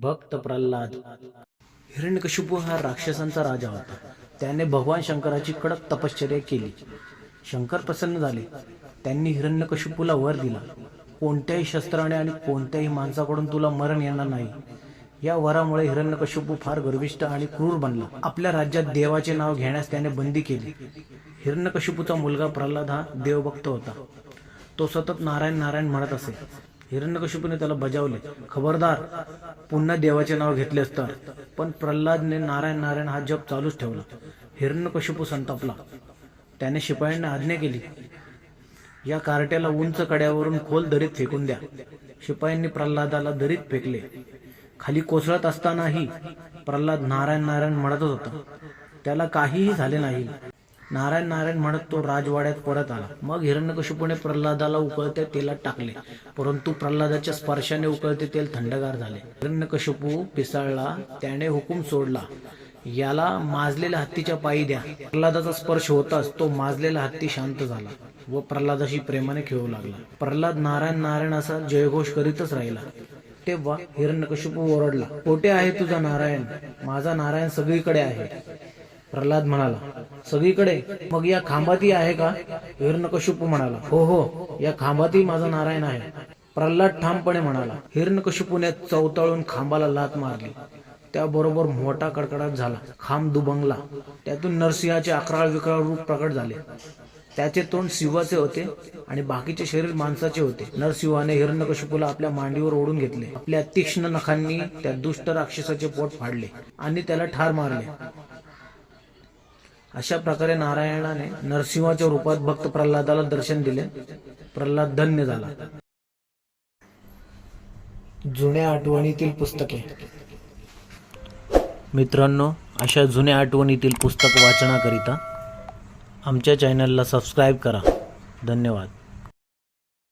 भक्त प्रल्हाद. हिरण्यकशिपू हा राक्षसांचा राजा होता. त्याने भगवान शंकराची कडक तपश्चर्या केली. शंकर प्रसन्न झाले. त्यांनी हिरण्यकशिपूला वर दिला. कोणत्याही शस्त्राने आणि कोणत्याही माणसाकडून तुला मरण येणार नाही. या वरामुळे हिरण्यकशिपू फार गर्विष्ठ आणि क्रूर बनला. आपल्या राज्यात देवाचे नाव घेण्यास त्याने बंदी केली. हिरण्यकशिपूचा मुलगा प्रल्हाद हा देवभक्त होता. तो सतत नारायण नारायण म्हणत असे. हिरण्यकशिपूने त्याला बजावले. खबरदार पुन्हा देवाचे नाव घेतले असतात पण प्रल्हादने नारायण नारायण हा जप चालूच ठेवला. हिरण्यकशिपू संतापला. त्याने शिपायांना आज्ञा केली. या कार्ट्याला उंच कड्यावरून खोल दरीत फेकून द्या. शिपायांनी प्रल्हादाला दरीत फेकले. खाली कोसळत असतानाही प्रल्हाद नारायण नारायण म्हणतच होता. त्याला काहीही झाले नाही. नारायण नारायण म्हणत तो राजवाड्यात परत आला. मग हिरण्यकशिपूने प्रल्हादाला उकळत्या तेलात टाकले. परंतु प्रल्हादाच्या स्पर्शाने उकळते तेल थंडगार झाले. हिरण्यकशिपू पिसाळला त्याने हुकूम सोडला. याला माजलेल्या हत्तीच्या पायी द्या. प्रल्हादाचा स्पर्श होताच तो माजलेला हत्ती शांत झाला व प्रल्हादाशी प्रेमाने खेळू लागला. प्रल्हाद नारायण नारायण असा जयघोष करीतच राहिला. तेव्हा हिरण्यकशिपू ओरडला कोठे आहे तुझा नारायण? माझा नारायण सगळीकडे आहे. प्रल्हाद म्हणाला सगळीकडे. मग या खांबाती आहे का? हिरणकशुप म्हणाला हो हो या खांबाती माझा नारायण आहे. प्रल्हाद ठामपणे म्हणाला हिरणकशुपूने चौताळून खांबाला लात मारली. त्याबरोबर मोठा कडकडाट झाला. खांब दुबंगला. त्यातून नरसिंहाचे अकराळ विकराळ रूप प्रकट झाले. त्याचे तोंड शिवाचे होते आणि बाकीचे शरीर माणसाचे होते. नरसिंहाने हिरण्यकशिपूला आपल्या मांडीवर ओढून घेतले. आपल्या तीक्ष्ण नखांनी त्या दुष्ट राक्षसाचे पोट फाडले आणि त्याला ठार मारले. अशा प्रकारे नारायणाने नरसिंहाच्या रूपात भक्त प्रल्हादाला दर्शन दिले. प्रल्हाद धन्य झाला. जुन्या आठवणीतील पुस्तके. मित्रांनो अशा जुन्या आठवणीतील पुस्तक वाचनाकरिता आमच्या चॅनलला सबस्क्राईब करा. धन्यवाद.